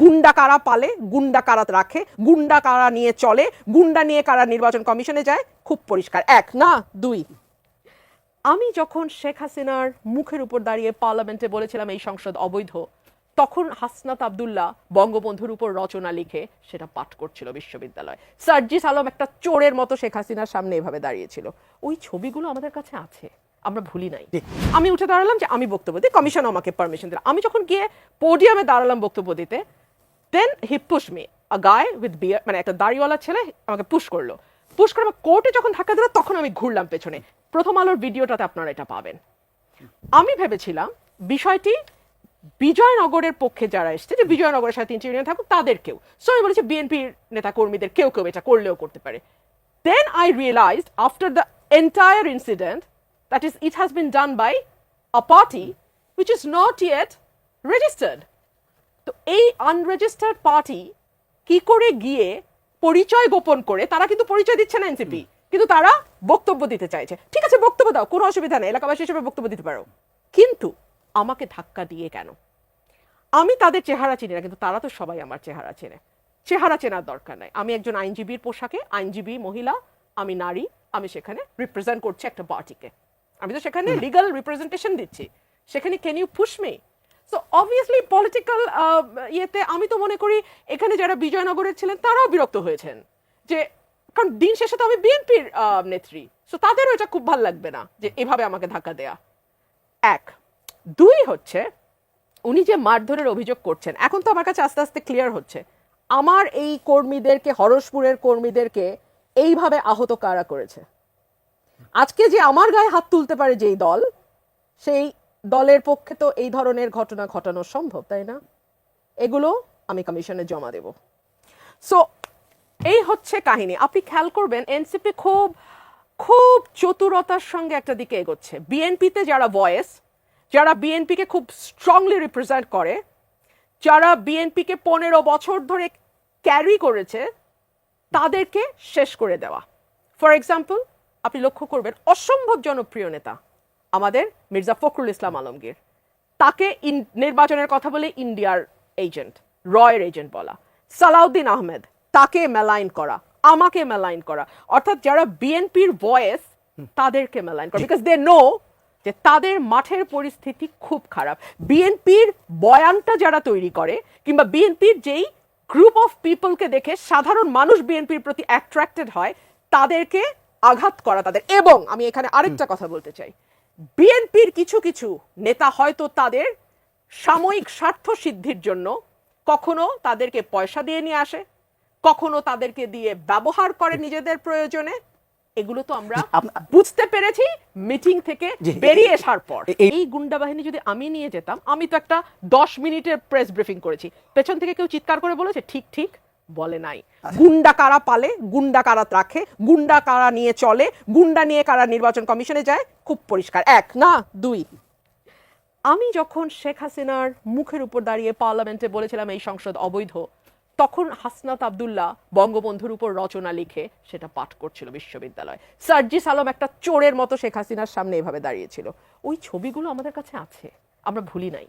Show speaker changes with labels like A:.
A: গুন্ডা কারা পালে গুন্ডা কারা রাখে গুন্ডা কারা নিয়ে চলে গুন্ডা নিয়ে কারা নির্বাচন কমিশনে যায় খুব পরিষ্কার। এক না দুই। আমি যখন শেখ হাসিনার মুখের উপর দাঁড়িয়ে পার্লামেন্টে বলেছিলাম এই সংসদ অবৈধ তখন হাসনাত আবদুল্লাহ বঙ্গবন্ধুর উপর রচনা লিখে সেটা পাঠ করছিল বিশ্ববিদ্যালয়। সার্জিস আলম একটা চোরের মতো শেখ হাসিনার সামনে এভাবে দাঁড়িয়েছিল। ওই ছবিগুলো আমাদের কাছে আছে আমরা ভুলি নাই। আমি উঠে দাঁড়ালাম যে আমি বক্তব্য দিই কমিশন আমাকে পারমিশন দিল। আমি যখন গিয়ে পোডিয়ামে দাঁড়ালাম বক্তব্য দিতে দেন হি পুশ মি আ গায় উইথ বিয়ার মানে একটা দাড়িওয়ালা ছেলে আমাকে পুশ করল। পুশ করে আমার কোর্টে যখন ধাক্কা দিল, তখন আমি ঘুরলাম পেছনে। প্রথম আলোর ভিডিওটাতে আপনারা এটা পাবেন। আমি ভেবেছিলাম বিষয়টি বিজয়নগরের পক্ষে যারা এসছে, যে বিজয়নগরের সাথে তিনটি ইউনিয়ন থাকুক তাদেরকেও সো আমি বলেছি বিএনপির নেতা কর্মীদের কেউ কেউ এটা করলেও করতে পারে। Then I realized after the entire incident that is it has been done by a party which is not yet registered তো এই আনরেজিস্টার্ড পার্টি কি করে গিয়ে পরিচয় গোপন করে তারা কিন্তু পরিচয় দিচ্ছে না এনসিপি কিন্তু তারা বক্তব্য দিতে চাইছে। ঠিক আছে বক্তব্য দাও কোনো অসুবিধা নেই এলাকাবাসী হিসেবে বক্তব্য দিতে পারো। কিন্তু আমাকে ধাক্কা দিয়ে কেন? আমি তাদের চেহারা চিনি না কিন্তু তারা তো সবাই আমার চেহারা চেনে। চেহারা চেনার দরকার নাই। আমি একজন আইনজীবীর পোশাকে আইনজীবী মহিলা আমি নারী আমি সেখানে রিপ্রেজেন্ট করছি একটা পার্টিকে আমি তো সেখানে লিগাল রিপ্রেজেন্টেশন দিচ্ছি। সেখানে can you push me so obviously political ইয়েতে আমি তো মনে করি এখানে যারা বিজয়নগরের ছিলেন, তারাও বিরক্ত হয়েছেন। যে, কারণ দিন শেষে তো আমি বিএনপির নেত্রী। সো তাদেরও এটা খুব ভালো লাগবে না যে, এভাবে আমাকে ধাক্কা দেয়া। এক, দুই হচ্ছে, উনি যে মারধরের অভিযোগ করছেন, এখন তো আমার কাছে আস্তে আস্তে ক্লিয়ার হচ্ছে। আমার এই কর্মীদেরকে, হরসপুরের কর্মীদেরকে এইভাবে আহত কারা করেছে? আজকে যে আমার গায়ে হাত তুলতে পারে যেই দল, সেই দলের পক্ষে তো এই ধরনের ঘটনা ঘটানো সম্ভব, তাই না? এগুলো আমি কমিশনে জমা দেব। সো এই হচ্ছে কাহিনী। আপনি খেয়াল করবেন, এনসিপি খুব খুব চতুরতার সঙ্গে একটা দিকে এগোচ্ছে। বিএনপিতে যারা ভয়েস, যারা বিএনপিকে খুব স্ট্রংলি রিপ্রেজেন্ট করে, যারা বিএনপিকে পনেরো বছর ধরে ক্যারি করেছে, তাদেরকে শেষ করে দেওয়া। ফর এক্সাম্পল আপনি লক্ষ্য করবেন, অসম্ভব জনপ্রিয় নেতা। আমাদের মির্জা ফখরুল ইসলাম আলমগীর। তাকে নির্বাচনের কথা বলে ইন্ডিয়ার এজেন্ট রয়ের এজেন্ট বলা। সালাউদ্দিন আহমেদ তাকে মেলাইন করা আমাকে মেলাইন করা। অর্থাৎ যারা বিএনপির ভয়েস তাদেরকে মেলাইন করা। বিকজ দে নো যে তাদের মাঠের পরিস্থিতি খুব খারাপ। বিএনপির বয়ানটা যারা তৈরি করে কিংবা বিএনপির যেই গ্রুপ অফ পিপলকে দেখে সাধারণ মানুষ বিএনপির প্রতি অ্যাট্রাক্টেড হয় তাদেরকে আঘাত করা তাদের। এবং আমি এখানে আরেকটা কথা বলতে চাই। বিএনপির কিছু কিছু নেতা হয়তো তাদের সাময়িক স্বার্থ সিদ্ধির জন্য কখনো তাদেরকে পয়সা দিয়ে নিয়ে আসে কখনো তাদেরকে দিয়ে ব্যবহার করে নিজেদের প্রয়োজনে। এগুলো তো আমরা বুঝতে পেরেছি মিটিং থেকে বেরিয়ে আসার পর।
B: এই-
A: গুন্ডা বাহিনী যদি আমি নিয়ে যেতাম আমি তো একটা দশ মিনিটের প্রেস ব্রিফিং করেছি। পেছন থেকে কেউ চিৎকার করে বলেছে ঠিক ঠিক। বলে নাই। গুন্ডা কারা পালে, গুন্ডা কারা রাখে, গুন্ডা কারা নিয়ে চলে, গুন্ডা নিয়ে কারা নির্বাচন কমিশনে যায়, খুব পরিষ্কার। এক, না, দুই। আমি যখন শেখ হাসিনার মুখের উপর দাঁড়িয়ে পার্লামেন্টে বলেছিলাম এই সংসদ অবৈধ, তখন হাসনাত আবদুল্লাহ বঙ্গবন্ধুর উপর রচনা লিখে সেটা পাঠ করছিল বিশ্ববিদ্যালয়। সার্জিস আলম একটা চোরের মতো শেখ হাসিনার সামনে এভাবে দাঁড়িয়েছিল। ওই ছবিগুলো আমাদের কাছে আছে, আমরা ভুলি নাই।